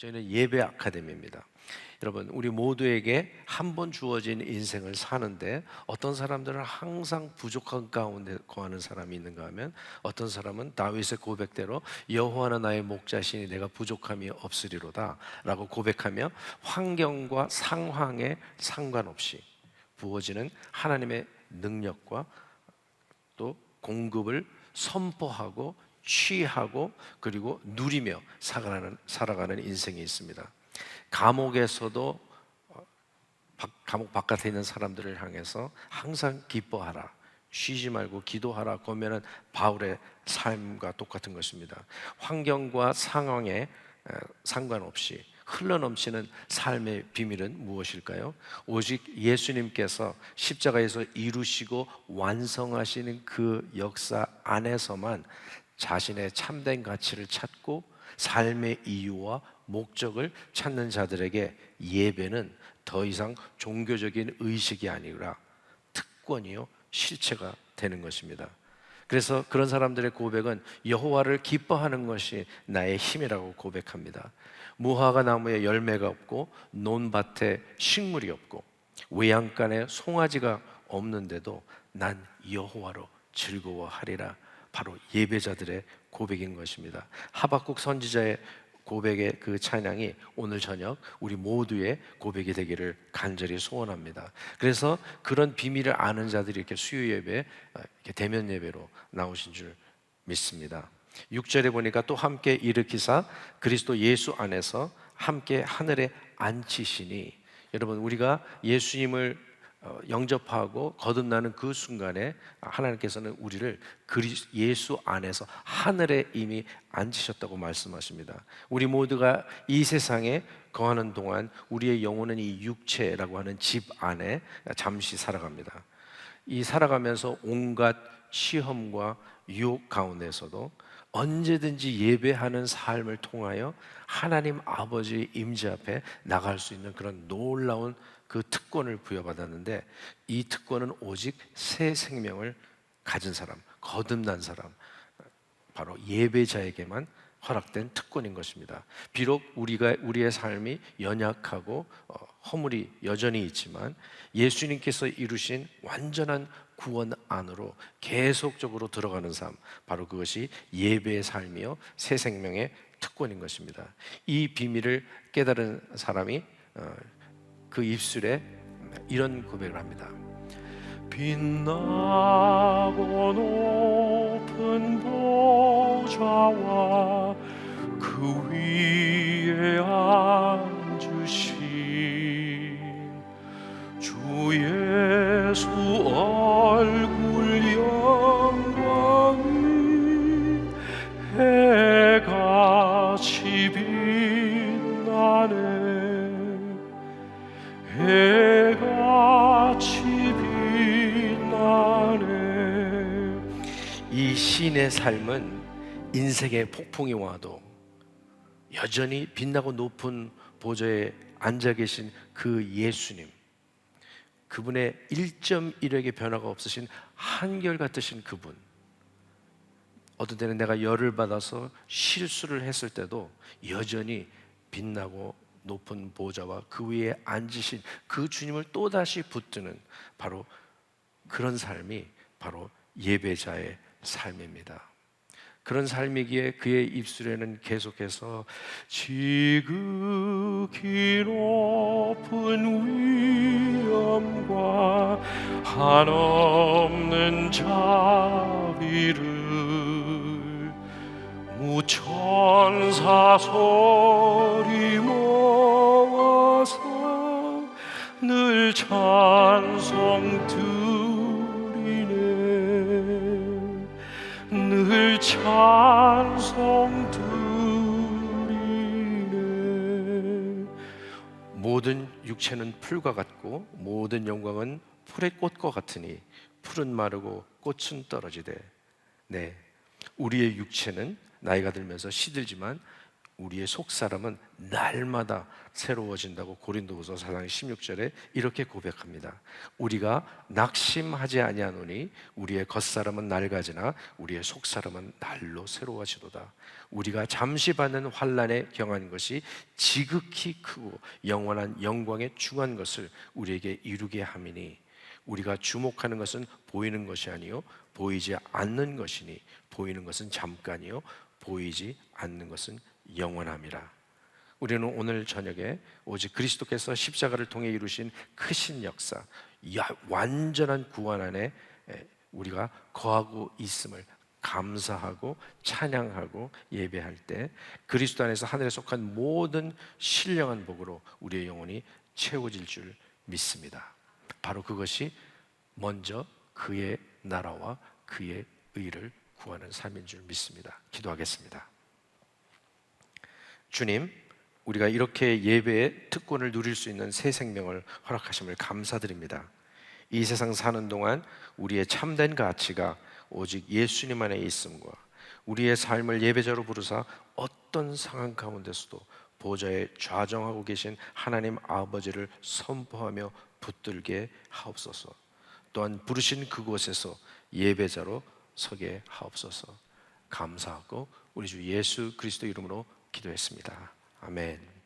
저희는 예배 아카데미입니다. 여러분, 우리 모두에게 한 번 주어진 인생을 사는데 어떤 사람들은 항상 부족한 가운데 거하는 사람이 있는가 하면 어떤 사람은 다윗의 고백대로 여호와는 나의 목자시니 내가 부족함이 없으리로다라고 고백하며 환경과 상황에 상관없이 부어지는 하나님의 능력과 또 공급을 선포하고 취하고 그리고 누리며 살아가는, 살아가는 인생이 있습니다. 감옥에서도 어, 박- 감옥 바깥에 있는 사람들을 향해서 항상 기뻐하라. 쉬지 말고 기도하라. 그러면은 바울의 삶과 똑같은 것입니다. 환경과 상황에 에, 상관없이 흘러넘치는 삶의 비밀은 무엇일까요? 오직 예수님께서 십자가에서 이루시고 완성하시는 그 역사 안에서만 자신의 참된 가치를 찾고 삶의 이유와 목적을 찾는 자들에게 예배는 더 이상 종교적인 의식이 아니라 특권이요 실체가 되는 것입니다. 그래서 그런 사람들의 고백은 여호와를 기뻐하는 것이 나의 힘이라고 고백합니다. 무화과 나무에 열매가 없고 논밭에 식물이 없고 외양간에 송아지가 없는데도 난 여호와로 즐거워하리라. 바로 예배자들의 고백인 것입니다. 하박국 선지자의 고백의 그 찬양이 오늘 저녁 우리 모두의 고백이 되기를 간절히 소원합니다. 그래서 그런 비밀을 아는 자들이 이렇게 수요 예배, 어, 이렇게 대면 예배로 나오신 줄 믿습니다. 6절에 보니까 또 함께 일으키사 그리스도 예수 안에서 함께 하늘에 앉히시니 여러분 우리가 예수님을 어, 영접하고 거듭나는 그 순간에 하나님께서는 우리를 예수 안에서 하늘에 이미 앉히셨다고 말씀하십니다. 우리 모두가 이 세상에 거하는 동안 우리의 영혼은 이 육체라고 하는 집 안에 잠시 살아갑니다. 이 살아가면서 온갖 시험과 유혹 가운데서도 언제든지 예배하는 삶을 통하여 하나님 아버지의 임재 앞에 나갈 수 있는 그런 놀라운 그 특권을 부여받았는데 이 특권은 오직 새 생명을 가진 사람, 거듭난 사람, 바로 예배자에게만 허락된 특권인 것입니다. 비록 우리가 우리의 삶이 연약하고 어, 허물이 여전히 있지만 예수님께서 이루신 완전한 구원 안으로 계속적으로 들어가는 삶, 바로 그것이 예배의 삶이요 새 생명의 특권인 것입니다. 이 비밀을 깨달은 사람이 어, 그 입술에 이런 고백을 합니다. 빛나고 높은 보좌와 그위 시인의 삶은 인생의 폭풍이 와도 여전히 빛나고 높은 보좌에 앉아 계신 그 예수님, 그분의 1.1획의 변화가 없으신 한결 같으신 그분. 어떤 때는 내가 열을 받아서 실수를 했을 때도 여전히 빛나고 높은 보좌와 그 위에 앉으신 그 주님을 또다시 붙드는 바로 그런 삶이 바로 예배자의 삶입니다. 그런 삶이기에 그의 입술에는 계속해서 지극히 높은 위엄과 한없는 자비를 무천사 소리 모아서 늘 찬송 드 찬송 드리네. 모든 육체는 풀과 같고 모든 영광은 풀의 꽃과 같으니 풀은 마르고 꽃은 떨어지되 네 우리의 육체는 나이가 들면서 시들지만 우리의 속 사람은 날마다 새로워진다고 고린도후서 4장 16절에 이렇게 고백합니다. 우리가 낙심하지 아니하노니 우리의 겉사람은 낡아지나 우리의 속 사람은 날로 새로워지도다. 우리가 잠시 받는 환란에 경한 것이 지극히 크고 영원한 영광에 중한 것을 우리에게 이루게 함이니 우리가 주목하는 것은 보이는 것이 아니요 보이지 않는 것이니 보이는 것은 잠깐이요 보이지 않는 것은 영원함이라. 우리는 오늘 저녁에 오직 그리스도께서 십자가를 통해 이루신 크신 역사, 야- 완전한 구원 안에 에, 우리가 거하고 있음을 감사하고 찬양하고 예배할 때 그리스도 안에서 하늘에 속한 모든 신령한 복으로 우리의 영혼이 채워질 줄 믿습니다. 바로 그것이 먼저 그의 나라와 그의 의를 구하는 삶인 줄 믿습니다. 기도하겠습니다. 주님, 우리가 이렇게 예배의 특권을 누릴 수 있는 새 생명을 허락하심을 감사드립니다. 이 세상 사는 동안 우리의 참된 가치가 오직 예수님 안에 있음과 우리의 삶을 예배자로 부르사 어떤 상황 가운데서도 보좌에 좌정하고 계신 하나님 아버지를 선포하며 붙들게 하옵소서. 또한 부르신 그곳에서 예배자로 서게 하옵소서. 감사하고 우리 주 예수 그리스도 이름으로 기도했습니다. 아멘.